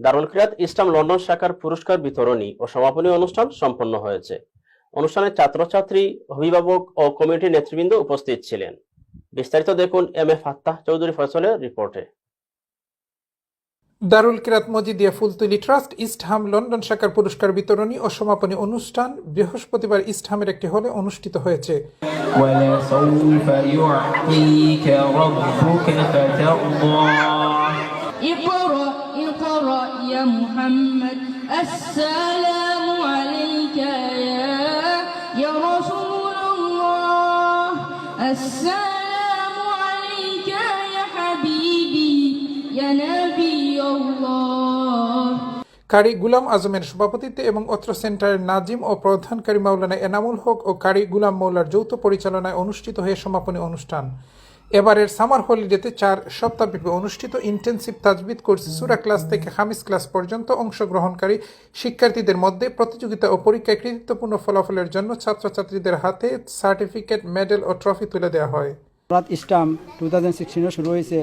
দারুল খিরাত ইসলাম London শাখার পুরস্কার বিতরণী ও সমাপনী অনুষ্ঠান সম্পন্ন হয়েছে অনুষ্ঠানে ছাত্রছাত্রী অভিভাবক ও কমিটির নেতৃবৃন্দ উপস্থিত ছিলেন বিস্তারিত দেখুন এম এ ফাত্তাহ চৌধুরী ফয়সলের রিপোর্টে Darul Qirat Majidia Fultoli trust East Ham London শাখার পুরস্কার বিতরণী ও সমাপনী অনুষ্ঠান বৃহস্পতিবার ইস্টহামের একটি হলে অনুষ্ঠিত হয়েছে ولسوف يعطيك ربك فترضى اقرأ اقرأ يا محمد السلام عليك يا يا رسول الله السلام عليك يا حبيبي يا نبي الله কারি গুলাম আজমের সভাপতিত্বে এবং অত্র সেন্টারের নাজিম ও প্রধানকারী মাওলানা এনামুল হক ও কারি গুলাম মৌলার যৌথ পরিচালনায় অনুষ্ঠিত হয়ে সমাপনী অনুষ্ঠান এবারের সামার হলিডেতে চার সপ্তাহব্যাপী অনুষ্ঠিত ইন্টেন্সিভ তাজবিদ কোর্স সুরা ক্লাস থেকে হামিস ক্লাস পর্যন্ত অংশগ্রহণকারী শিক্ষার্থীদের মধ্যে প্রতিযোগিতা ও পরীক্ষায় কৃতিত্বপূর্ণ ফলাফলের জন্য ছাত্রছাত্রীদের হাতে সার্টিফিকেট, মেডেল ও ট্রফি তুলে দেওয়া হয়। রাত ইস্টাম টু থাউজেন্ড শুরু হয়েছে।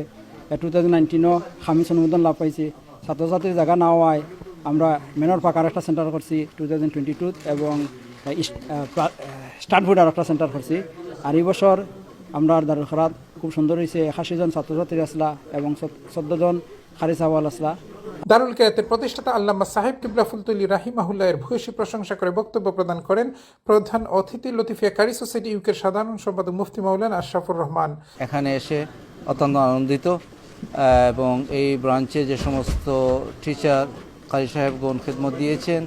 টু থাউজেন্ড খামিস অনুমোদন লাভ পাইছি। ছাত্রছাত্রীর জায়গা না হওয়ায় আমরা মেনর পাক আর একটা সেন্টার করছি, টু থাউজেন্ড টোয়েন্টি টুত এবং স্টার্টফুড আর একটা সেন্টার করছি। আর এই বছর আমরা দারুল খরাত খুব সুন্দর হয়েছে একাশি জন ছাত্রছাত্রী আসলা এবং চোদ্দ জন খারি সাওয়াল আসলা। দারুল কেরাতের প্রতিষ্ঠাতা আল্লামা সাহেব কিবলা ফুলতুলি রাহিমাহুল্লাহ এর ভূয়সী প্রশংসা করে বক্তব্য প্রদান করেন প্রধান অতিথি লতিফিয়া কারি সোসাইটি ইউকের সাধারণ সম্পাদক মুফতি মাওলানা আশরাফুর রহমান। এখানে এসে অত্যন্ত আনন্দিত এবং এই ব্রাঞ্চে যে সমস্ত টিচার কাজী সাহেবগণ খেদমত দিয়েছেন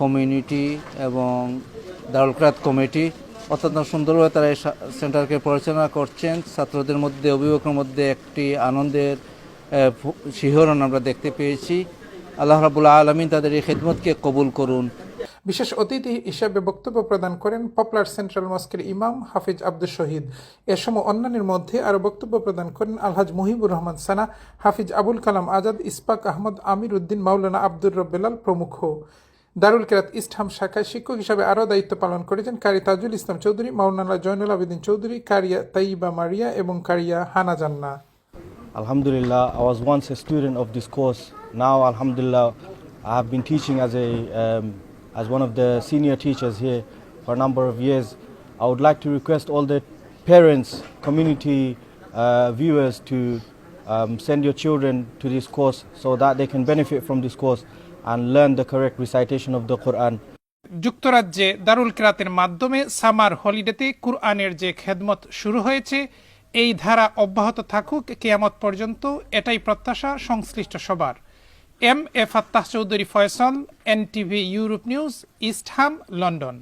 কমিউনিটি এবং দারুলক্রাত কমিটি অত্যন্ত সুন্দরভাবে তারা এই সেন্টারকে পরিচালনা করছেন। ছাত্রদের মধ্যে অভিভাবকের মধ্যে একটি আনন্দের শিহরণ আমরা দেখতে পেয়েছি। আল্লাহ রাবুল্লাহ আলমিন তাদের এই খেদমতকে কবুল করুন। বিশেষ অতিথি হিসেবে বক্তব্য প্রদান করেন পপুলার সেন্ট্রাল মস্কের ইমাম হাফিজ আব্দুল শহীদ। এ সময় অন্যান্যের মধ্যে আরও বক্তব্য প্রদান করেন আলহাজ মুহিবুর রহমান সানা, হাফিজ আবুল কালাম আজাদ, ইসপাক আহমদ, আমির উদ্দিন, মাওলানা আব্দুর রব্বেলাল প্রমুখ। দারুল কেরাত ইস্টহাম শাখায় শিক্ষক হিসাবে আরও দায়িত্ব পালন করেছেন কারি তাজুল ইসলাম চৌধুরী মাওলানা জয়নুল আবেদিন চৌধুরী কারিয়া তাইবা মারিয়া এবং কারিয়া হানা জান্না Alhamdulillah, I was once a student of this course. Now, Alhamdulillah, I have been teaching as a um, as one of the senior teachers here for a number of years. I would like to request all the parents, community uh, viewers to um, send your children to this course so that they can benefit from this course and learn the correct recitation of the Quran. যুক্তরাজ্যে দারুল কিরাতের মাধ্যমে summer হলিডেতে কুরআনের যে খেদমত শুরু হয়েছে, এই ধারা অব্যাহত থাকুক কেয়ামত পর্যন্ত, এটাই প্রত্যাশা সংশ্লিষ্ট সবার M A Fattah Chowdhury Faisal, NTV Europe news, East Ham, London